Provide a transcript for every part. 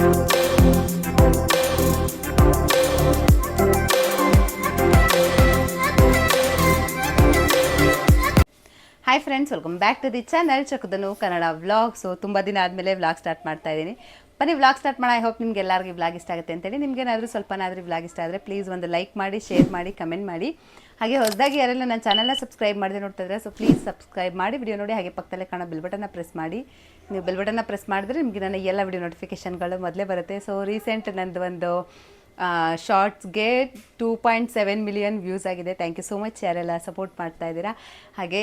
Hi friends welcome back to the channel ಚಕದನು Kannada vlogs ತುಂಬ ದಿನ ಆದಮೇಲೆ ವ್ಲಾಗ್ ಸ್ಟಾರ್ಟ್ ಮಾಡ್ತಾ ಇದ್ದೀನಿ ಬನ್ನಿ ವ್ಲಾಗ್ ಸ್ಟಾರ್ಟ್ ಮಾಡಿ ಐ ಹೋಪ್ ನಿಮ್ಗೆ ಎಲ್ಲರಿಗೂ ವ್ಲಾಗ್ ಇಷ್ಟ ಆಗುತ್ತೆ ಅಂತೇಳಿ. ನಿಮ್ಗೇನಾದರೂ ಸ್ವಲ್ಪನಾದರೂ ವ್ಲಾಗ್ ಇಷ್ಟ ಆದರೆ ಪ್ಲೀಸ್ ಒಂದು ಲೈಕ್ ಮಾಡಿ ಶೇರ್ ಮಾಡಿ ಕಮೆಂಟ್ ಮಾಡಿ. ಹಾಗೆ ಹೊಸದಾಗಿ ಯಾರೆಲ್ಲ ನನ್ನ ಚಾನಲ್ನ ಸಬ್ಸ್ಕ್ರೈಬ್ ಮಾಡಿದೆ ನೋಡ್ತಾ ಸೊ ಪ್ಲೀಸ್ ಸಬ್ಸ್ಕ್ರೈಬ್ ಮಾಡಿ. ವಿಡಿಯೋ ನೋಡಿ ಹಾಗೆ ಪಕ್ಕದಲ್ಲೇ ಕಾಣೋ ಬೆಲ್ ಬಟನ್ನ ಪ್ರೆಸ್ ಮಾಡಿ. ನೀವು ಬೆಲ್ ಬಟನ್ನ ಪ್ರೆಸ್ ಮಾಡಿದ್ರೆ ನಿಮಗೆ ನನ್ನ ಎಲ್ಲ ವಿಡಿಯೋ ನೋಟಿಫಿಕೇಷನ್ಗಳು ಮೊದಲೇ ಬರುತ್ತೆ. ಸೊ ರೀಸೆಂಟ್ ನಂದು ಒಂದು ಶಾರ್ಟ್ಸ್ಗೆ two point seven million views ಆಗಿದೆ. ಥ್ಯಾಂಕ್ ಯು ಸೋ ಮಚ್ ಯಾರೆಲ್ಲ ಸಪೋರ್ಟ್ ಮಾಡ್ತಾ ಇದ್ದೀರಾ. ಹಾಗೆ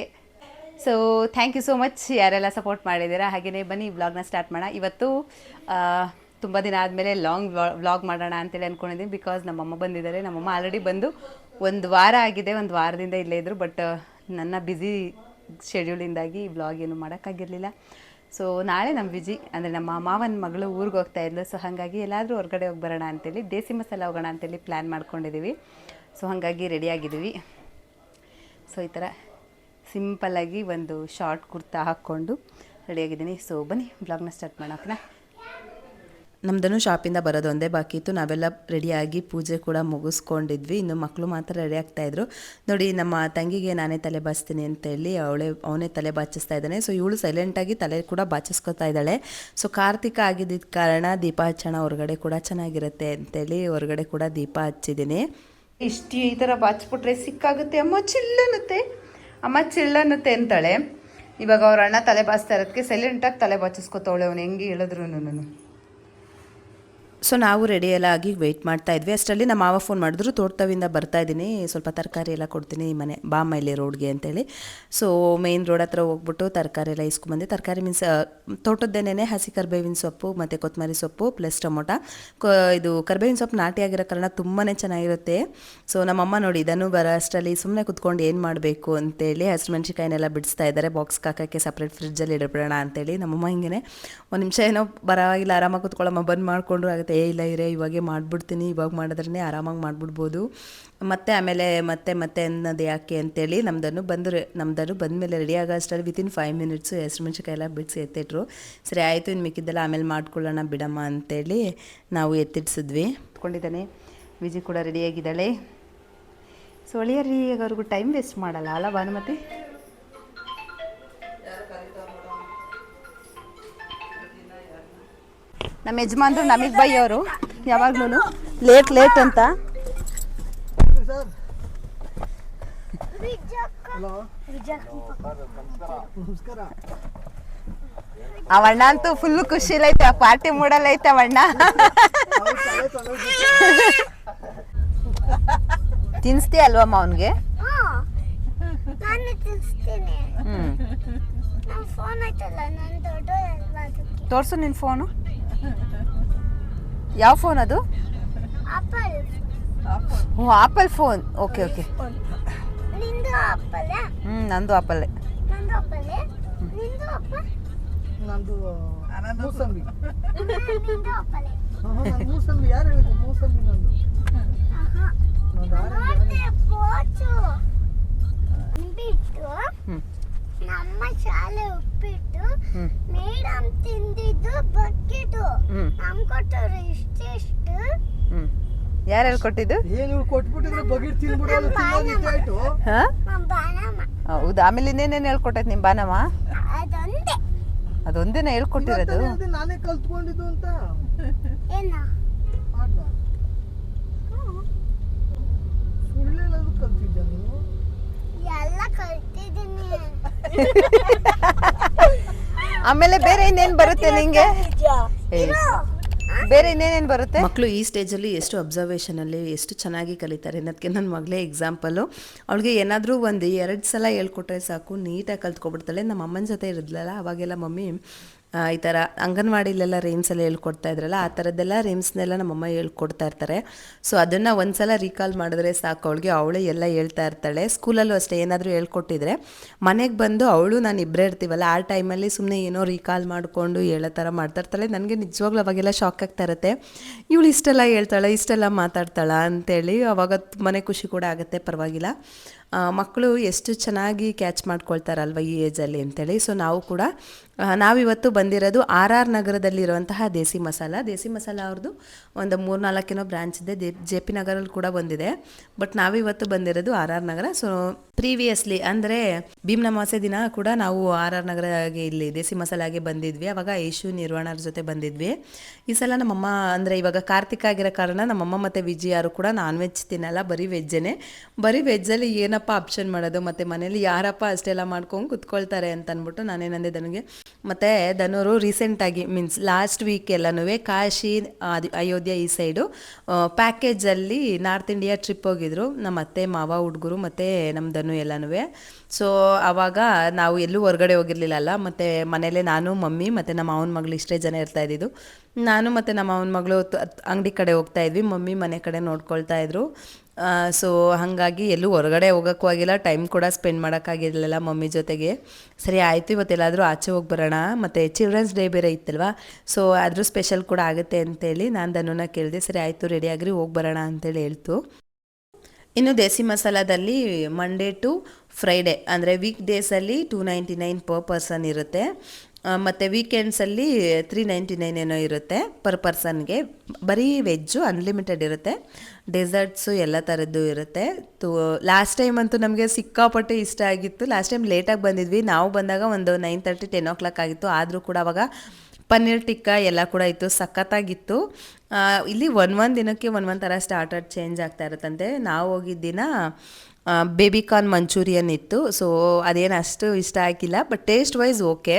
so thank you so much ಯಾರೆಲ್ಲ ಸಪೋರ್ಟ್ ಮಾಡಿದ್ದೀರಾ. ಹಾಗೆಯೇ ಬನ್ನಿ ವ್ಲಾಗ್ನ ಸ್ಟಾರ್ಟ್ ಮಾಡೋಣ. ಇವತ್ತು ತುಂಬ ದಿನ ಆದಮೇಲೆ ಲಾಂಗ್ ವ್ಲಾಗ್ ಮಾಡೋಣ ಅಂತೇಳಿ ಅಂದ್ಕೊಂಡಿದ್ದೀನಿ ಬಿಕಾಸ್ ನಮ್ಮಮ್ಮ ಬಂದಿದ್ದಾರೆ. ನಮ್ಮಮ್ಮ ಆಲ್ರೆಡಿ ಬಂದು ಒಂದು ವಾರ ಆಗಿದೆ, ಒಂದು ವಾರದಿಂದ ಇಲ್ಲೇ ಇದ್ದರು ಬಟ್ ನನ್ನ ಬ್ಯುಸಿ ಶೆಡ್ಯೂಲಿಂದಾಗಿ ವ್ಲಾಗ್ ಏನು ಮಾಡೋಕ್ಕಾಗಿರಲಿಲ್ಲ. ಸೊ ನಾಳೆ ನಮ್ಮ ವಿಜಿ, ಅಂದರೆ ನಮ್ಮ ಮಾವನ ಮಗಳು ಊರಿಗೆ ಹೋಗ್ತಾ ಇದ್ಲು ಸೊ ಹಾಗಾಗಿ ಎಲ್ಲಾದರೂ ಹೊರಗಡೆ ಹೋಗಿ ಬರೋಣ ಅಂತೇಳಿ, ದೇಸಿ ಮಸಾಲ ಹೋಗೋಣ ಅಂತೇಳಿ ಪ್ಲ್ಯಾನ್ ಮಾಡ್ಕೊಂಡಿದ್ದೀವಿ ಸೊ ಹಾಗಾಗಿ ರೆಡಿಯಾಗಿದ್ದೀವಿ ಸೊ ಈ ಥರ ಸಿಂಪಲ್ಲಾಗಿ ಒಂದು ಶಾರ್ಟ್ ಕುರ್ತಾ ಹಾಕ್ಕೊಂಡು ರೆಡಿಯಾಗಿದ್ದೀನಿ ಸೊ ಬನ್ನಿ ಬ್ಲಾಗ್ನ ಸ್ಟಾರ್ಟ್ ಮಾಡೋಣ ನಮ್ದನ್ನು ಶಾಪಿಂದ ಬರೋದು ಒಂದೇ ಬಾಕಿ ಇತ್ತು. ನಾವೆಲ್ಲ ರೆಡಿಯಾಗಿ ಪೂಜೆ ಕೂಡ ಮುಗಿಸ್ಕೊಂಡಿದ್ವಿ. ಇನ್ನು ಮಕ್ಕಳು ಮಾತ್ರ ರೆಡಿ ಆಗ್ತಾಯಿದ್ರು ನೋಡಿ, ನಮ್ಮ ತಂಗಿಗೆ ನಾನೇ ತಲೆ ಬಾಚ್ತೀನಿ ಅಂತೇಳಿ ಅವಳೇ, ಅವನೇ ತಲೆ ಬಾಚಿಸ್ತಾ ಇದ್ದಾನೆ. ಸೊ ಇವಳು ಸೈಲೆಂಟಾಗಿ ತಲೆ ಕೂಡ ಬಾಚಿಸ್ಕೊತಾ ಇದ್ದಾಳೆ. ಸೊ ಕಾರ್ತಿಕ ಆಗಿದ್ದ ಕಾರಣ ದೀಪ ಹಚ್ಚೋಣ ಹೊರಗಡೆ ಕೂಡ ಚೆನ್ನಾಗಿರುತ್ತೆ ಅಂತೇಳಿ ಹೊರಗಡೆ ಕೂಡ ದೀಪ ಹಚ್ಚಿದ್ದೀನಿ. ಇಷ್ಟು ಈ ಥರ ಬಾಚ್ಬಿಟ್ರೆ ಸಿಕ್ಕಾಗುತ್ತೆ. ಅಮ್ಮ ಚಿಲ್ಲನ್ನುತ್ತೆ. ಅಮ್ಮ ಚಿಲ್ಲನ್ನುತ್ತೆ ಅಂತಾಳೆ. ಇವಾಗ ಅವ್ರ ಅಣ್ಣ ತಲೆ ಬಾಚ್ತಾ ಇರೋದಕ್ಕೆ ಸೈಲೆಂಟಾಗಿ ತಲೆ ಬಾಚಿಸ್ಕೊತಾವಳೆ ಅವನು. ಹೆಂಗೆ ಹೇಳಿದ್ರು ನಾನು ಸೊ ನಾವು ರೆಡಿ ಎಲ್ಲ ಆಗಿ ವೆಯ್ಟ್ ಮಾಡ್ತಾ ಇದ್ವಿ. ಅಷ್ಟರಲ್ಲಿ ನಮ್ಮ ಮಾವ ಫೋನ್ ಮಾಡಿದ್ರು ತೋಟವಿಂದ ಬರ್ತಾ ಇದ್ದೀನಿ. ಸ್ವಲ್ಪ ತರಕಾರಿ ಎಲ್ಲ ಕೊಡ್ತೀನಿ ಈ ಮನೆ ಬಾ ಇಲ್ಲಿ ರೋಡ್ಗೆ ಅಂತೇಳಿ. ಸೊ ಮೇನ್ ರೋಡ್ ಹತ್ರ ಹೋಗ್ಬಿಟ್ಟು ತರಕಾರಿ ಎಲ್ಲ ಇಸ್ಕೊಂಡ್ಬಂದೆ. ತರಕಾರಿ ಮೀನ್ಸ್ ತೋಟದ್ದೇನೆ ಹಸಿ ಕರ್ಬೇವಿನ ಸೊಪ್ಪು, ಮತ್ತು ಕೊತ್ತಂಬರಿ ಸೊಪ್ಪು ಪ್ಲಸ್ ಟೊಮೊಟ. ಇದು ಕರ್ಬೇವಿನ ಸೊಪ್ಪು ನಾಟಿ ಆಗಿರೋ ಕಾರಣ ತುಂಬಾ ಚೆನ್ನಾಗಿರುತ್ತೆ. ಸೊ ನಮ್ಮಮ್ಮ ನೋಡಿ, ಇದನ್ನು ಬರೋ, ಅಷ್ಟರಲ್ಲಿ ಸುಮ್ಮನೆ ಕುತ್ಕೊಂಡು ಏನು ಮಾಡಬೇಕು ಅಂತೇಳಿ ಹಸಿಮೆಣ್ಸಿಕಾಯಿನೆಲ್ಲ ಬಿಡಿಸ್ತಾ ಇದ್ದಾರೆ. ಬಾಕ್ಸ್ ಹಾಕೋಕ್ಕೆ ಸಪ್ರೇಟ್ ಫ್ರಿಡ್ಜಲ್ಲಿ ಇಡಬಿಡೋಣ ಅಂತೇಳಿ ನಮ್ಮಮ್ಮ ಹಿಂಗೆ ಒಂದು ನಿಮಿಷ ಏನೋ ಬರವಾಗಿಲ್ಲ ಆರಾಮಾಗಿ ಕುತ್ಕೊಳ್ಳಮ್ಮ, ಬಂದ್ ಮಾಡಿಕೊಂಡ್ರು ಆಗುತ್ತೆ. ಏ, ಇಲ್ಲ ಇರೇ, ಇವಾಗೆ ಮಾಡಿಬಿಡ್ತೀನಿ, ಇವಾಗ ಮಾಡಿದ್ರೇ ಆರಾಮಾಗಿ ಮಾಡಿಬಿಡ್ಬೋದು. ಮತ್ತೆ ಆಮೇಲೆ ಮತ್ತೆ ಮತ್ತೆ ಅನ್ನೋದು ಯಾಕೆ ಅಂತೇಳಿ ನಮ್ದನ್ನು ಬಂದು ನಮ್ದನ್ನು ಬಂದಮೇಲೆ ರೆಡಿ ಆಗೋ ಅಷ್ಟರಲ್ಲಿ ವಿತಿನ್ ಫೈವ್ ಮಿನಿಟ್ಸು ಹೆಸ್ರು ಮೆಣಸಿಕಾಯಿ ಎಲ್ಲ ಬಿಡಿಸಿ ಎತ್ತಿಟ್ರು. ಸರಿ, ಆಯಿತು ಇನ್ನು ಮಿಕ್ಕಿದ್ದೆಲ್ಲ ಆಮೇಲೆ ಮಾಡ್ಕೊಳ್ಳೋಣ ಬಿಡಮ್ಮ ಅಂತೇಳಿ ನಾವು ಎತ್ತಿಡ್ಸಿದ್ವಿ ಇಟ್ಕೊಂಡಿದ್ದಾನೆ. ವಿಜಿ ಕೂಡ ರೆಡಿಯಾಗಿದ್ದಾಳೆ ಸೊ ಈಗ ಅವ್ರಿಗೂ ಟೈಮ್ ವೇಸ್ಟ್ ಮಾಡಲ್ಲ ಅಲ್ಲ ಭಾನುಮತಿ ನಮ್ಮ ಯಜಮಾನ್ರು ನಮಗೆ ಬೈಯೋರು ಯಾವಾಗ್ಲೂ ಲೇಟ್ ಲೇಟ್ ಅಂತ. ಅವಣ್ಣ ಅಂತೂ ಫುಲ್ ಖುಷಿಲೈತೆ ಆ ಪಾರ್ಟಿ ಮೂಡಲೈತೆ ಅವಣ್ಣ. ತಿನ್ಸ್ತೀಯ ಅಲ್ವಮ್ಮ ಅವನ್ಗೆ? ಹ್ಮ್. ತೋರ್ಸು ನಿನ್ ಫೋನು ಯಾವ ಫೋನ್ ಅದು? Apple oh Apple phone. Okay okay. ನಿಂದು ಆಪಲ್ ಹ್ಞೂ ನಂದು ಆಪಲ್ಲೇ ನಂದು ಆಪಲ್ ನಿಂದು ಆಪಲ್ ನಂದು ಮೂಸಂಬಿ. ನಿಂದು ಆಪಲ್ ನಂದು ಮೂಸಂಬಿ. ಯಾರು ಹೇಳಿದ್ರು ಮೂಸಂಬಿ ನಂದು? ಹ್ಞೂ ನಮ್ಮ ಶಾಲೆ ಉಪ್ಪಿಟ್ಟು. ಮೇಡಮ್ ತಿಂದಿದ್ದು ಬಕೆಟು ಹ್ಞೂ ನಮ್ ಕೊಟ್ಟವ್ರು ಇಷ್ಟಿಷ್ಟು ಹ್ಞೂ ಯಾರು ಹೇಳ್ಕೊಟ್ಟಿದ್ದು ಏನು ಇವ್ರು ಕೊಟ್ಬಿಟ್ಟಿದ್ರೆ? ಬಗೆಟ್ ತಿನ್ಬಿಡು ಅದು ತಿನ್ನೋದು ಇದ್ದಾಯ್ತು ಹಾಂ? ನಮ್ಮ ಬಾಣಮ್ಮ. ಹೌದು ಆಮೇಲೆ ಇನ್ನೇನೇನು ಹೇಳ್ಕೊಟ್ಟೈತೆ ನಿಮ್ಮ ಬಾನಮ್ಮ ಅದೊಂದೇ. ಅದೊಂದೇನೆ ಹೇಳ್ಕೊಟ್ಟಿರೋದು? ಇವತ್ತೇ ಹೇಳ್ದೆ ನಾನೇ ಕಲ್ತ್ಕೊಂಡಿದ್ದು ಅಂತ. ಏನ? ಆಡ್ನ ಸುಳ್ಳು ಹೇಳೋದು ಕಲ್ತಿದ್ದ ನೀನು? ಎಲ್ಲ ಕಲ್ತಿದ್ದೀನಿ. ಆಮೇಲೆ ಬೇರೆ ಇನ್ನೇನು ಬರುತ್ತೆ ನಿಂಗೆ? ಬೇರೆ ಇನ್ನೇನೇನು ಬರುತ್ತೆ? ಮಕ್ಕಳು ಈ ಸ್ಟೇಜಲ್ಲಿ ಎಷ್ಟು ಅಬ್ಸರ್ವೇಷನಲ್ಲಿ ಎಷ್ಟು ಚೆನ್ನಾಗಿ ಕಲಿತಾರೆ. ಅನ್ನೋದಕ್ಕೆ ನನ್ನ ಮಗಳೇ ಎಕ್ಸಾಂಪಲು ಅವಳಿಗೆ ಏನಾದರೂ ಒಂದು ಎರಡು ಸಲ ಹೇಳ್ಕೊಟ್ರೆ ಸಾಕು ನೀಟಾಗಿ ಕಲ್ತ್ಕೊಬಿಡ್ತಾಳೆ. ನಮ್ಮ ಅಮ್ಮನ ಜೊತೆ ಇರಲಿಲ್ಲ ಅವಾಗೆಲ್ಲ ಮಮ್ಮಿ ಈ ಥರ ಅಂಗನವಾಡಿಲೆಲ್ಲ ರೀಮ್ಸಲ್ಲಿ ಹೇಳ್ಕೊಡ್ತಾ ಇದ್ರಲ್ಲ, ಆ ಥರದ್ದೆಲ್ಲ ರೀಮ್ಸ್ನೆಲ್ಲ ನಮ್ಮಮ್ಮ ಹೇಳ್ಕೊಡ್ತಾ ಇರ್ತಾರೆ. ಸೊ ಅದನ್ನು ಒಂದ್ಸಲ ರೀಕಾಲ್ ಮಾಡಿದ್ರೆ ಸಾಕು, ಅವಳಿಗೆ ಅವಳೇ ಎಲ್ಲ ಹೇಳ್ತಾ ಇರ್ತಾಳೆ. ಸ್ಕೂಲಲ್ಲೂ ಅಷ್ಟೇ, ಏನಾದರೂ ಹೇಳ್ಕೊಟ್ಟಿದ್ರೆ ಮನೆಗೆ ಬಂದು ಅವಳು, ನಾನು ಇಬ್ಬರೇ ಇರ್ತೀವಲ್ಲ, ಆ ಟೈಮಲ್ಲಿ ಸುಮ್ಮನೆ ಏನೋ ರೀಕಾಲ್ ಮಾಡಿಕೊಂಡು ಹೇಳೋ ಥರ ಮಾಡ್ತಾ ಇರ್ತಾಳೆ. ನನಗೆ ನಿಜವಾಗ್ಲೂ ಅವಾಗೆಲ್ಲ ಶಾಕ್ ಆಗ್ತಾ ಇರುತ್ತೆ. ಇವಳು ಇಷ್ಟೆಲ್ಲ ಹೇಳ್ತಾಳೆ, ಇಷ್ಟೆಲ್ಲ ಮಾತಾಡ್ತಾಳ? ಅಂತೇಳಿ ಅವಾಗ ತುಂಬಾ ಖುಷಿ ಕೂಡ ಆಗುತ್ತೆ, ಪರವಾಗಿಲ್ಲ. ಮಕ್ಕಳು ಎಷ್ಟು ಚೆನ್ನಾಗಿ ಕ್ಯಾಚ್ ಮಾಡ್ಕೊಳ್ತಾರಲ್ವ ಈ ಏಜಲ್ಲಿ ಅಂತೇಳಿ. ಸೊ ನಾವು ಕೂಡ ನಾವಿವತ್ತು ಬಂದಿರೋದು ಆರ್ ಆರ್ ನಗರದಲ್ಲಿರುವಂತಹ ದೇಸಿ ಮಸಾಲ. ದೇಸಿ ಮಸಾಲ ಅವ್ರದ್ದು ಒಂದು ಮೂರು ನಾಲ್ಕೇನೋ ಬ್ರಾಂಚ್ ಇದೆ. ದೇ, ಜೆ ಪಿ ನಗರಲ್ಲಿ ಕೂಡ ಬಂದಿದೆ. ಬಟ್ ನಾವಿವತ್ತು ಬಂದಿರೋದು R R Nagar. So previously ಅಂದರೆ ಭೀಮನಮಾಸೆ ದಿನ ಕೂಡ ನಾವು ಆರ್ ಆರ್ ನಗರಗೆ ಇಲ್ಲಿ ದೇಸಿ ಮಸಾಲಾಗೆ ಬಂದಿದ್ವಿ. ಅವಾಗ ಯೇಶು ನಿರ್ವಹಣರ ಜೊತೆ ಬಂದಿದ್ವಿ. ಈ ಸಲ ನಮ್ಮಮ್ಮ ಅಂದರೆ ಇವಾಗ ಕಾರ್ತಿಕ ಆಗಿರೋ ಕಾರಣ ನಮ್ಮಮ್ಮ ಮತ್ತು ವಿಜಿ ಯಾರು ಕೂಡ ನಾನ್ ವೆಜ್ ತಿನ್ನಲ್ಲ. ಬರೀ ವೆಜ್ಜೇ ಬರೀ ವೆಜ್ಜಲ್ಲಿ ಏನಪ್ಪ ಆಪ್ಷನ್ ಮಾಡೋದು? ಮತ್ತು ಮನೇಲಿ ಯಾರಪ್ಪ ಅಷ್ಟೆಲ್ಲ ಮಾಡ್ಕೊಂಡು ಕುತ್ಕೊಳ್ತಾರೆ ಅಂತ ಅಂದ್ಬಿಟ್ಟು ನಾನೇನಂದೆ ನನಗೆ ಮತ್ತು ಧನೂರು ರೀಸೆಂಟಾಗಿ ಮೀನ್ಸ್ ಲಾಸ್ಟ್ ವೀಕ್ ಎಲ್ಲನೂ ಕಾಶಿ ಅದು ಅಯೋಧ್ಯೆ ಈ ಸೈಡು ಪ್ಯಾಕೇಜಲ್ಲಿ ನಾರ್ತ್ ಇಂಡಿಯಾ ಟ್ರಿಪ್ ಹೋಗಿದ್ರು. ನಮ್ಮ ಅತ್ತೆ, ಮಾವ, ಹುಡುಗರು ಮತ್ತು ನಮ್ಮ ಧನು ಎಲ್ಲನೂ ಸೊ ಆವಾಗ ನಾವು ಎಲ್ಲೂ ಹೊರಗಡೆ ಹೋಗಿರ್ಲಿಲ್ಲಲ್ಲ. ಮತ್ತು ಮನೇಲೆ ನಾನು, ಮಮ್ಮಿ ಮತ್ತು ನಮ್ಮ ಮಾವನ ಮಗಳು ಇಷ್ಟೇ ಜನ ಇರ್ತಾ ಇದ್ದಿದ್ದು. ನಾನು ಮತ್ತು ನಮ್ಮ ಅವನ ಮಗಳು ಅಂಗಡಿ ಕಡೆ ಹೋಗ್ತಾ ಇದ್ವಿ. ಮಮ್ಮಿ ಮನೆ ಕಡೆ ನೋಡ್ಕೊಳ್ತಾ ಇದ್ರು. ಸೊ ಹಾಗಾಗಿ ಎಲ್ಲೂ ಹೊರಗಡೆ ಹೋಗೋಕ್ಕೂ ಆಗಿಲ್ಲ ಟೈಮ್ ಕೂಡ ಸ್ಪೆಂಡ್ ಮಾಡೋಕ್ಕಾಗಿರಲಿಲ್ಲ ಮಮ್ಮಿ ಜೊತೆಗೆ. ಸರಿ, ಆಯಿತು ಇವತ್ತೆಲ್ಲಾದರೂ ಆಚೆ ಹೋಗಿ ಬರೋಣ. ಮತ್ತು ಚಿಲ್ಡ್ರನ್ಸ್ ಡೇ ಬೇರೆ ಇತ್ತಲ್ವ? ಸೊ ಅದ್ರ ಸ್ಪೆಷಲ್ ಕೂಡ ಆಗುತ್ತೆ ಅಂತೇಳಿ ನಾನು ಧನುನ ಕೇಳಿದೆ, ಸರಿ, ಆಯಿತು ರೆಡಿ ಆಗಿರಿ, ಹೋಗಿ ಬರೋಣ ಅಂತೇಳಿ ಹೇಳ್ತು. ಇನ್ನು ದೇಸಿ ಮಸಾಲದಲ್ಲಿ ಮಂಡೇ ಟು ಫ್ರೈಡೇ ಅಂದರೆ ವೀಕ್ ಡೇಸಲ್ಲಿ two ninety nine per person ಇರುತ್ತೆ. ಮತ್ತು ವೀಕೆಂಡ್ಸಲ್ಲಿ ತ್ರೀ ನೈಂಟಿ ನೈನ್ ಏನೋ ಇರುತ್ತೆ ಪರ್ ಪರ್ಸನ್ಗೆ ಬರೀ ವೆಜ್ಜು ಅನ್ಲಿಮಿಟೆಡ್ ಇರುತ್ತೆ. ಡೆಸರ್ಟ್ಸು ಎಲ್ಲ ಥರದ್ದು ಇರುತ್ತೆ. ತು ಲಾಸ್ಟ್ ಟೈಮ್ ಅಂತೂ ನಮಗೆ ಸಿಕ್ಕಾಪಟ್ಟೆ ಇಷ್ಟ ಆಗಿತ್ತು. ಲಾಸ್ಟ್ ಟೈಮ್ ಲೇಟಾಗಿ ಬಂದಿದ್ವಿ. ನಾವು ಬಂದಾಗ ಒಂದು nine thirty ten o'clock ಆಗಿತ್ತು. ಆದರೂ ಕೂಡ ಅವಾಗ ಪನ್ನೀರ್ ಟಿಕ್ಕ ಎಲ್ಲ ಕೂಡ ಇತ್ತು. ಸಖತ್ತಾಗಿತ್ತು. ಇಲ್ಲಿ ಒನ್ ಒಂದು ದಿನಕ್ಕೆ ಒನ್ ಒಂದು ಥರ ಸ್ಟಾರ್ಟರ್ ಚೇಂಜ್ ಆಗ್ತಾ ಇರುತ್ತಂತೆ. ನಾವು ಹೋಗಿದ್ದ ದಿನ ಬೇಬಿಕಾರ್ನ್ ಮಂಚೂರಿಯನ್ ಇತ್ತು. ಸೊ ಅದೇನು ಅಷ್ಟು ಇಷ್ಟ ಆಗಿಲ್ಲ. ಬಟ್ ಟೇಸ್ಟ್ ವೈಸ್ ಓಕೆ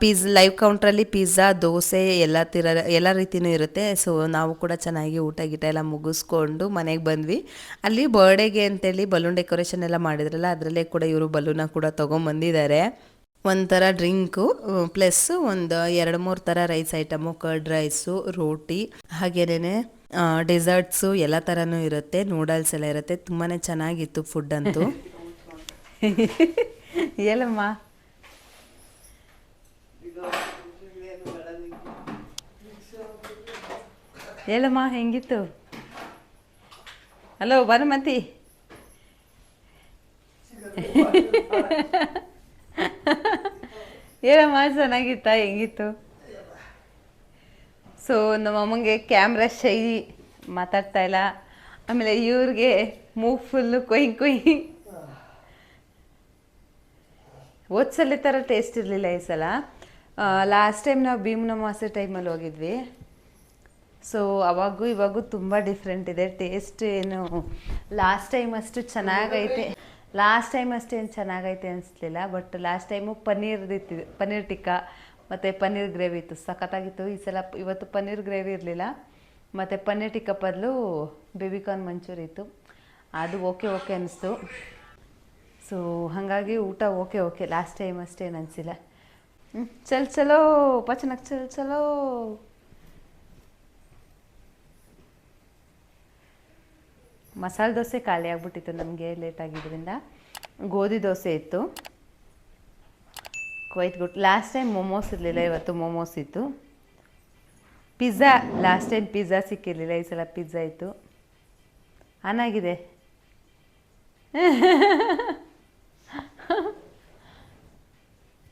ಪಿಜ್ ಲೈವ್ ಕೌಂಟ್ರಲ್ಲಿ ಪಿಜ್ಜಾ ದೋಸೆ ಎಲ್ಲ ತಿರ, ಎಲ್ಲ ರೀತಿಯೂ ಇರುತ್ತೆ. ಸೊ ನಾವು ಕೂಡ ಚೆನ್ನಾಗಿ ಊಟ ಗೀಟ ಎಲ್ಲ ಮುಗಿಸ್ಕೊಂಡು ಮನೆಗೆ ಬಂದ್ವಿ. ಅಲ್ಲಿ ಬರ್ಡೇಗೆ ಅಂತೇಳಿ ಬಲೂನ್ ಡೆಕೋರೇಷನ್ ಎಲ್ಲ ಮಾಡಿದ್ರಲ್ಲ, ಅದರಲ್ಲೇ ಕೂಡ ಇವರು ಬಲೂನ ಕೂಡ ತೊಗೊಂಬಂದಿದ್ದಾರೆ. ಒಂಥರ ಡ್ರಿಂಕು ಪ್ಲಸ್ ಒಂದು ಎರಡು ಮೂರು ಥರ ರೈಸ್ ಐಟಮು ಕರ್ಡ್ ರೈಸು ರೋಟಿ ಹಾಗೇನೇ ಡೆಸರ್ಟ್ಸು ಎಲ್ಲ ಥರನೂ ಇರುತ್ತೆ. ನೂಡಲ್ಸ್ ಎಲ್ಲ ಇರುತ್ತೆ. ತುಂಬಾ ಚೆನ್ನಾಗಿತ್ತು ಫುಡ್ ಅಂತೂ. ಹೇಳಮ್ಮ ಹೇಳಮ್ಮ, ಹೆಂಗಿತ್ತು? ಹಲೋ ಬನಮತಿ ಏನಮ್ಮ ಚೆನ್ನಾಗಿತ್ತ, ಹೆಂಗಿತ್ತು? ಸೊ ನಮ್ಮ ಅಮ್ಮಂಗೆ ಕ್ಯಾಮ್ರಾ ಶೈ ಮಾತಾಡ್ತಾ ಇಲ್ಲ. ಆಮೇಲೆ ಇವ್ರಿಗೆ ಮೂಗ್ ಫುಲ್ಲು ಕೊಯ್ ಕೊಯ್. ಓದ್ಸಲ್ಲಿ ಥರ ಟೇಸ್ಟ್ ಇರಲಿಲ್ಲ ಈ ಸಲ. ಲಾಸ್ಟ್ ಟೈಮ್ ನಾವು ಭೀಮನಮಾಸೆ ಟೈಮಲ್ಲಿ ಹೋಗಿದ್ವಿ. ಸೊ ಅವಾಗೂ ಇವಾಗೂ ತುಂಬ ಡಿಫ್ರೆಂಟ್ ಇದೆ. ಟೇಸ್ಟ್ ಏನು ಲಾಸ್ಟ್ ಟೈಮ್ ಅಷ್ಟು ಚೆನ್ನಾಗೈತೆ. ಲಾಸ್ಟ್ ಟೈಮ್ ಅಷ್ಟೇನು ಚೆನ್ನಾಗೈತೆ ಅನಿಸ್ಲಿಲ್ಲ ಬಟ್ ಲಾಸ್ಟ್ ಟೈಮು ಪನ್ನೀರ್ ಇತ್ತು ಪನ್ನೀರ್ ಟಿಕ್ಕಾ, ಮತ್ತು ಪನ್ನೀರ್ ಗ್ರೇವಿ ಇತ್ತು. ಸಖತ್ತಾಗಿತ್ತು. ಈ ಸಲ ಇವತ್ತು ಪನ್ನೀರ್ ಗ್ರೇವಿ ಇರಲಿಲ್ಲ. ಮತ್ತು ಪನ್ನೀರ್ ಟಿಕ್ಕಾ ಬದಲು ಬೇಬಿಕಾರ್ನ್ ಮಂಚೂರಿ ಇತ್ತು. ಅದು ಓಕೆ ಓಕೆ ಅನಿಸ್ತು. ಸೊ ಹಾಗಾಗಿ ಊಟ ಓಕೆ ಓಕೆ ಲಾಸ್ಟ್ ಟೈಮ್ ಅಷ್ಟೇನು ಅನಿಸಿಲ್ಲ. ಹ್ಞೂ ಚಲ್, ಚಲೋ ಪಚನಕ್ಕೆ ಚಲ್, ಚಲೋ. ಮಸಾಲೆ ದೋಸೆ ಖಾಲಿ ಆಗ್ಬಿಟ್ಟಿತ್ತು ನಮಗೆ ಲೇಟ್ ಆಗಿದ್ದರಿಂದ. ಗೋಧಿ ದೋಸೆ ಇತ್ತು. Quite good last time momos ಇರಲಿಲ್ಲ ಇವತ್ತು ಮೊಮೋಸ್ ಇತ್ತು. ಪಿಜ್ಜಾ ಲಾಸ್ಟ್ ಟೈಮ್ ಪಿಜ್ಜಾ ಸಿಕ್ಕಿರಲಿಲ್ಲ ಈ ಸಲ ಪಿಜ್ಜಾ ಇತ್ತು. ಆನಾಗಿದೆ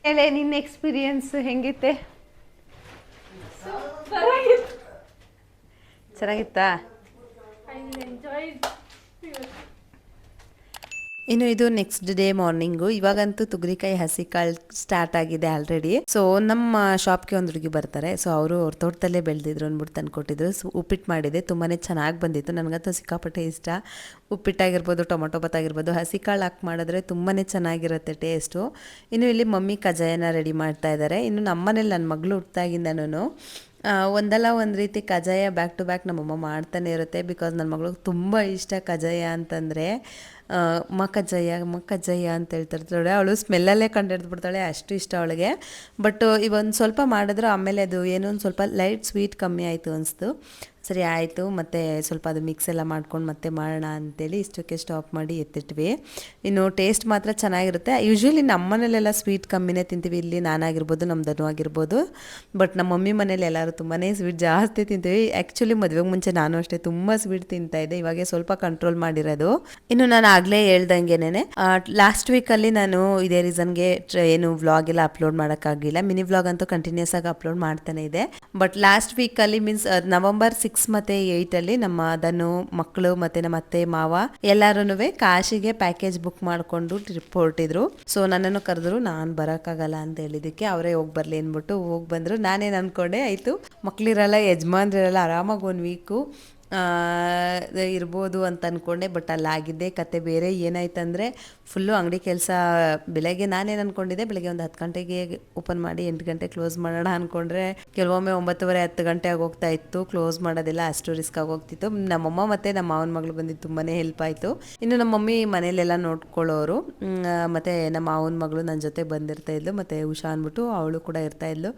ಹೇಳೆ ನಿನ್ನ ಎಕ್ಸ್ಪೀರಿಯನ್ಸ್ ಹೆಂಗಿತ್ತೆ? ಚೆನ್ನಾಗಿತ್ತಾ? ಇನ್ನು ಇದು ನೆಕ್ಸ್ಟ್ ಡೇ ಮಾರ್ನಿಂಗು ಇವಾಗಂತೂ ತುಗರಿಕಾಯಿ ಹಸಿ ಕಾಳು ಸ್ಟಾರ್ಟ್ ಆಗಿದೆ ಆಲ್ರೆಡಿ ಸೊ ನಮ್ಮ ಶಾಪ್ಗೆ ಒಂದು ಹುಡುಗಿ ಬರ್ತಾರೆ. ಸೊ ಅವರು ಅವ್ರ ತೋಟದಲ್ಲೇ ಬೆಳೆದಿದ್ರು ಅಂದ್ಬಿಟ್ಟು ತಂದ್ಕೊಟ್ಟಿದ್ರು ಸೊ ಉಪ್ಪಿಟ್ಟು ಮಾಡಿದೆ. ತುಂಬಾ ಚೆನ್ನಾಗಿ ಬಂದಿತ್ತು. ನನಗಂತೂ ಸಿಕ್ಕಾಪಟ್ಟೆ ಇಷ್ಟ. ಉಪ್ಪಿಟ್ಟಾಗಿರ್ಬೋದು, ಟೊಮೊಟೊ ಬತ್ತಾಗಿರ್ಬೋದು ಹಸಿ ಕಾಳು ಹಾಕಿ ಮಾಡಿದ್ರೆ ತುಂಬಾ ಚೆನ್ನಾಗಿರುತ್ತೆ ಟೇಸ್ಟು ಇನ್ನು ಇಲ್ಲಿ ಮಮ್ಮಿ ಕಜಾಯನ ರೆಡಿ ಮಾಡ್ತಾ ಇದ್ದಾರೆ ಇನ್ನು ನಮ್ಮನೇಲಿ ನನ್ನ ಮಗಳು ಹುಟ್ಟಾಗಿಂದನೂ ಒಂದಲ್ಲ ಒಂದು ರೀತಿ ಕಜಾಯ ಬ್ಯಾಕ್ ಟು ಬ್ಯಾಕ್ ನಮ್ಮಮ್ಮ ಮಾಡ್ತಾನೆ ಇರುತ್ತೆ. ಬಿಕಾಸ್ ನನ್ನ ಮಗಳಿಗೆ ತುಂಬ ಇಷ್ಟ ಕಜಾಯ ಅಂತಂದರೆ ಮಕ್ಕಜ್ಜಯ್ಯ ಜಯ ಅಂತ ಹೇಳ್ತಿರ್ತಾಳೆ ಅವಳು ಸ್ಮೆಲ್ಲಲ್ಲೇ ಕಂಡು ಬಿಡ್ತಾಳೆ, ಅಷ್ಟು ಇಷ್ಟ ಅವಳಿಗೆ. ಬಟ್ ಇವೊಂದು ಸ್ವಲ್ಪ ಮಾಡಿದ್ರು, ಆಮೇಲೆ ಅದು ಏನೋ ಒಂದು ಸ್ವಲ್ಪ ಲೈಟ್ ಸ್ವೀಟ್ ಕಮ್ಮಿ ಆಯಿತು ಅನಿಸ್ತು. ಸರಿ, ಆಯಿತು, ಮತ್ತು ಸ್ವಲ್ಪ ಅದು ಮಿಕ್ಸ್ ಎಲ್ಲ ಮಾಡ್ಕೊಂಡು ಮತ್ತೆ ಮಾಡೋಣ ಅಂತೇಳಿ ಇಷ್ಟಕ್ಕೆ ಸ್ಟಾಪ್ ಮಾಡಿ ಎತ್ತಿಟ್ವಿ. ಇನ್ನು ಟೇಸ್ಟ್ ಮಾತ್ರ ಚೆನ್ನಾಗಿರುತ್ತೆ. ಯೂಶ್ವಲಿ ನಮ್ಮ ಮನೇಲೆಲ್ಲ ಸ್ವೀಟ್ ಕಮ್ಮಿನೇ ತಿಂತೀವಿ. ಇಲ್ಲಿ ನಾನಾಗಿರ್ಬೋದು ನಮ್ಮ ಧನು ಆಗಿರ್ಬೋದು. ಬಟ್ ನಮ್ಮ ಮಮ್ಮಿ ಮನೇಲಿ ಎಲ್ಲರೂ ತುಂಬಾ ಸ್ವೀಟ್ ಜಾಸ್ತಿ ತಿಂತೀವಿ. ಆ್ಯಕ್ಚುಲಿ ಮದುವೆಗೆ ಮುಂಚೆ ನಾನು ಅಷ್ಟೇ ತುಂಬ ಸ್ವೀಟ್ ತಿಂತಾಯಿದ್ದೆ ಇವಾಗ ಸ್ವಲ್ಪ ಕಂಟ್ರೋಲ್ ಮಾಡಿರೋದು. ಇನ್ನು ನಾನು ಆಗ್ಲೇ ಹೇಳ್ದಂಗೆನೆ ಲಾಸ್ಟ್ ವೀಕ್ ಅಲ್ಲಿ ನಾನು ಇದೇ ರೀಸನ್ಗೆ ಏನು ವ್ಲಾಗ್ ಎಲ್ಲ ಅಪ್ಲೋಡ್ ಮಾಡೋಕ್ಕಾಗಲಿಲ್ಲ. ಮಿನಿ ವ್ಲಾಗ್ ಅಂತೂ ಕಂಟಿನ್ಯೂಸ್ ಆಗಿ ಅಪ್ಲೋಡ್ ಮಾಡ್ತಾನೆ ಇದೆ. ಬಟ್ ಲಾಸ್ಟ್ ವೀಕ್ ಅಲ್ಲಿ ಮೀನ್ಸ್ ನವೆಂಬರ್ ಸಿಕ್ಸ್ ಮತ್ತೆ ಏಯ್ಟ್ ಅಲ್ಲಿ ನಮ್ಮ ಅದನ್ನು ಮಕ್ಕಳು ಮತ್ತೆ ನಮ್ಮ ಅತ್ತೆ, ಮಾವ ಎಲ್ಲಾರು ಕಾಶಿಗೆ ಪ್ಯಾಕೇಜ್ ಬುಕ್ ಮಾಡ್ಕೊಂಡು ಟ್ರಿಪ್ ಹೊರಟಿದ್ರು. ಸೊ ನನ್ನನ್ನು ಕರೆದ್ರು, ನಾನು ಬರೋಕ್ಕಾಗಲ್ಲ ಅಂತ ಹೇಳಿದಕ್ಕೆ ಅವರೇ ಹೋಗಿ ಬರ್ಲಿ ಅಂದ್ಬಿಟ್ಟು ಹೋಗಿ ಬಂದ್ರು. ನಾನೇನು ಅನ್ಕೊಂಡೆ, ಆಯ್ತು, ಮಕ್ಳಿರಲ್ಲ, ಯಜಮಾನ್ರಿರಲ್ಲ, ಆರಾಮಾಗಿ ಒಂದು ವೀಕು ಇರ್ಬೋದು ಅಂತ ಅಂದ್ಕೊಂಡೆ ಬಟ್ ಅಲ್ಲಾಗಿದ್ದೆ. ಕತೆ ಬೇರೆ ಏನಾಯ್ತಂದರೆ ಫುಲ್ಲು ಅಂಗಡಿ ಕೆಲಸ ಬೆಳಗ್ಗೆ ನಾನೇನು ಅಂದ್ಕೊಂಡಿದ್ದೆ ಬೆಳಗ್ಗೆ ಒಂದು ಹತ್ತು ಗಂಟೆಗೆ ಓಪನ್ ಮಾಡಿ ಎಂಟು ಗಂಟೆ ಕ್ಲೋಸ್ ಮಾಡೋಣ ಅಂದ್ಕೊಂಡ್ರೆ ಕೆಲವೊಮ್ಮೆ ಒಂಬತ್ತುವರೆ ಹತ್ತು ಗಂಟೆ ಆಗೋಗ್ತಾ ಇತ್ತು. ಕ್ಲೋಸ್ ಮಾಡೋದೆಲ್ಲ ಅಷ್ಟು ರಿಸ್ಕ್ ಆಗೋಗ್ತಿತ್ತು. ನಮ್ಮಮ್ಮ ಮತ್ತು ನಮ್ಮ ಮಾವನ ಮಗಳು ಬಂದಿದ್ದು ತುಂಬಾ ಹೆಲ್ಪ್ ಆಯಿತು. ಇನ್ನು ನಮ್ಮ ಮಮ್ಮಿ ಮನೇಲೆಲ್ಲ ನೋಡ್ಕೊಳ್ಳೋರು ಮತ್ತು ನಮ್ಮ ಮಾವನ ಮಗಳು ನನ್ನ ಜೊತೆ ಬಂದಿರ್ತಾ ಇದ್ಲು, ಮತ್ತು ಉಷಾ ಅಂದ್ಬಿಟ್ಟು ಅವಳು ಕೂಡ ಇರ್ತಾ ಇದ್ಲು.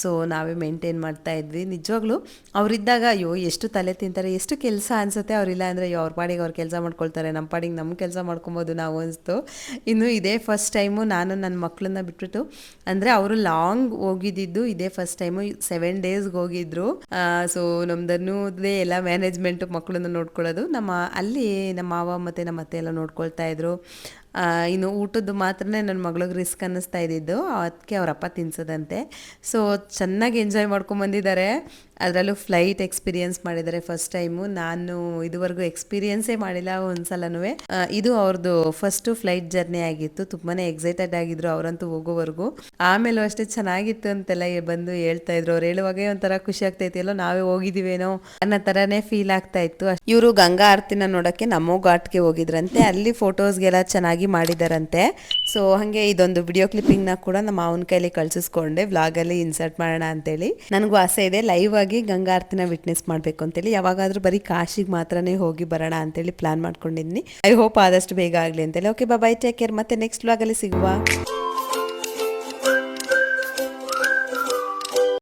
ಸೊ ನಾವೇ ಮೇಂಟೈನ್ ಮಾಡ್ತಾ ಇದ್ವಿ. ನಿಜವಾಗ್ಲೂ ಅವರಿದ್ದಾಗ, ಅಯ್ಯೋ, ಎಷ್ಟು ತಲೆ ತಿಂತಾರೆ ಎಷ್ಟು ಕೆಲಸ ಅನ್ಸುತ್ತೆ ಅವರಿಲ್ಲ ಅಂದರೆ ಅವ್ರ ಪಾಡಿಗೆ ಅವ್ರು ಕೆಲಸ ಮಾಡ್ಕೊಳ್ತಾರೆ ನಮ್ಮ ಪಾಡಿಗೆ ನಮ್ಮ ಕೆಲಸ ಮಾಡ್ಕೊಬೋದು ನಾವು ಅನಿಸ್ತು. ಇನ್ನು ಇದೇ ಫಸ್ಟ್ ಟೈಮು ನಾನು ನನ್ನ ಮಕ್ಕಳನ್ನ ಬಿಟ್ಬಿಟ್ಟು, ಅಂದರೆ ಅವರು ಲಾಂಗ್ ಹೋಗಿದ್ದಿದ್ದು ಇದೇ ಫಸ್ಟ್ ಟೈಮು ಸೆವೆನ್ ಡೇಸ್ಗೆ ಹೋಗಿದ್ರು. ಸೊ ನಮ್ದನ್ನೂದೇ ಎಲ್ಲ ಮ್ಯಾನೇಜ್ಮೆಂಟು ಮಕ್ಕಳನ್ನ ನೋಡ್ಕೊಳ್ಳೋದು. ನಮ್ಮ ಅಲ್ಲಿ ನಮ್ಮ ಮಾವ ಮತ್ತು ನಮ್ಮ ಅತ್ತೆ ಎಲ್ಲ ನೋಡ್ಕೊಳ್ತಾ ಇದ್ರು. ಇನ್ನು ಊಟದ್ದು ಮಾತ್ರ ನನ್ನ ಮಗಳಿಗೆ ರಿಸ್ಕ್ ಅನ್ನಿಸ್ತಾ ಇದ್ದಿದ್ದು. ಅದಕ್ಕೆ ಅವರಪ್ಪ ತಿನ್ಸೋದಂತೆ. ಸೊ ಚೆನ್ನಾಗಿ ಎಂಜಾಯ್ ಮಾಡ್ಕೊಂಬಂದಿದ್ದಾರೆ. ಅದರಲ್ಲೂ ಫ್ಲೈಟ್ ಎಕ್ಸ್ಪೀರಿಯನ್ಸ್ ಮಾಡಿದ್ದಾರೆ ಫಸ್ಟ್ ಟೈಮು ನಾನು ಇದುವರೆಗೂ ಎಕ್ಸ್ಪೀರಿಯನ್ಸೇ ಮಾಡಿಲ್ಲ ಒಂದ್ಸಲನೂ ಇದು ಅವ್ರದ್ದು ಫಸ್ಟು ಫ್ಲೈಟ್ ಜರ್ನಿ ಆಗಿತ್ತು. ತುಂಬಾ ಎಕ್ಸೈಟೆಡ್ ಆಗಿದ್ರು ಅವರಂತೂ ಹೋಗೋವರೆಗೂ. ಆಮೇಲೆ ಅಷ್ಟೇ ಚೆನ್ನಾಗಿತ್ತು ಅಂತೆಲ್ಲ ಬಂದು ಹೇಳ್ತಾ ಇದ್ರು. ಅವ್ರು ಹೇಳುವಾಗೆ ಒಂಥರ ಖುಷಿ ಆಗ್ತೈತಿ ಅಲ್ಲೋ ನಾವೇ ಹೋಗಿದ್ದೀವೇನೋ ಅನ್ನೋ ಥರನೇ ಫೀಲ್ ಆಗ್ತಾ ಇತ್ತು. ಇವರು ಗಂಗಾ ಆರತಿನ ನೋಡೋಕ್ಕೆ ನಮ್ಮೋ ಘಾಟ್ಗೆ ಹೋಗಿದ್ರಂತೆ. ಅಲ್ಲಿ ಫೋಟೋಸ್ಗೆಲ್ಲ ಚೆನ್ನಾಗಿ ಮಾಡಿದಾರಂತೆ. ಸೊ ಹಾಗೆ ಇದೊಂದು ವಿಡಿಯೋ ಕ್ಲಿಪ್ಪಿಂಗ್ನ ಕೂಡ ನಮ್ಮ ಮಾವನ ಕೈಲಿ ಕಳ್ಸಿಸ್ಕೊಂಡೆ. ವ್ಲಾಗಲ್ಲಿ ಇನ್ಸರ್ಟ್ ಮಾಡೋಣ ಅಂತೇಳಿ. ನನಗೂ ಆಸೆ ಇದೆ. ಲೈವ್ ಆಗಿ ಗಂಗಾ ಆರತಿನ ವಿಟ್ನೆಸ್ ಮಾಡಬೇಕು ಅಂತೇಳಿ. ಯಾವಾಗಾದರೂ ಬರೀ ಕಾಶಿಗೆ ಮಾತ್ರನೇ ಹೋಗಿ ಬರೋಣ ಅಂತೇಳಿ ಪ್ಲಾನ್ ಮಾಡ್ಕೊಂಡಿದ್ದೀನಿ ಐ ಹೋಪ್ ಆದಷ್ಟು ಬೇಗ ಆಗಲಿ ಅಂತೇಳಿ. ಓಕೆ ಬಾಯ್ ಟೇಕ್ ಕೇರ್ ಮತ್ತೆ ನೆಕ್ಸ್ಟ್ ವ್ಲಾಗಲ್ಲಿ ಸಿಗುವ.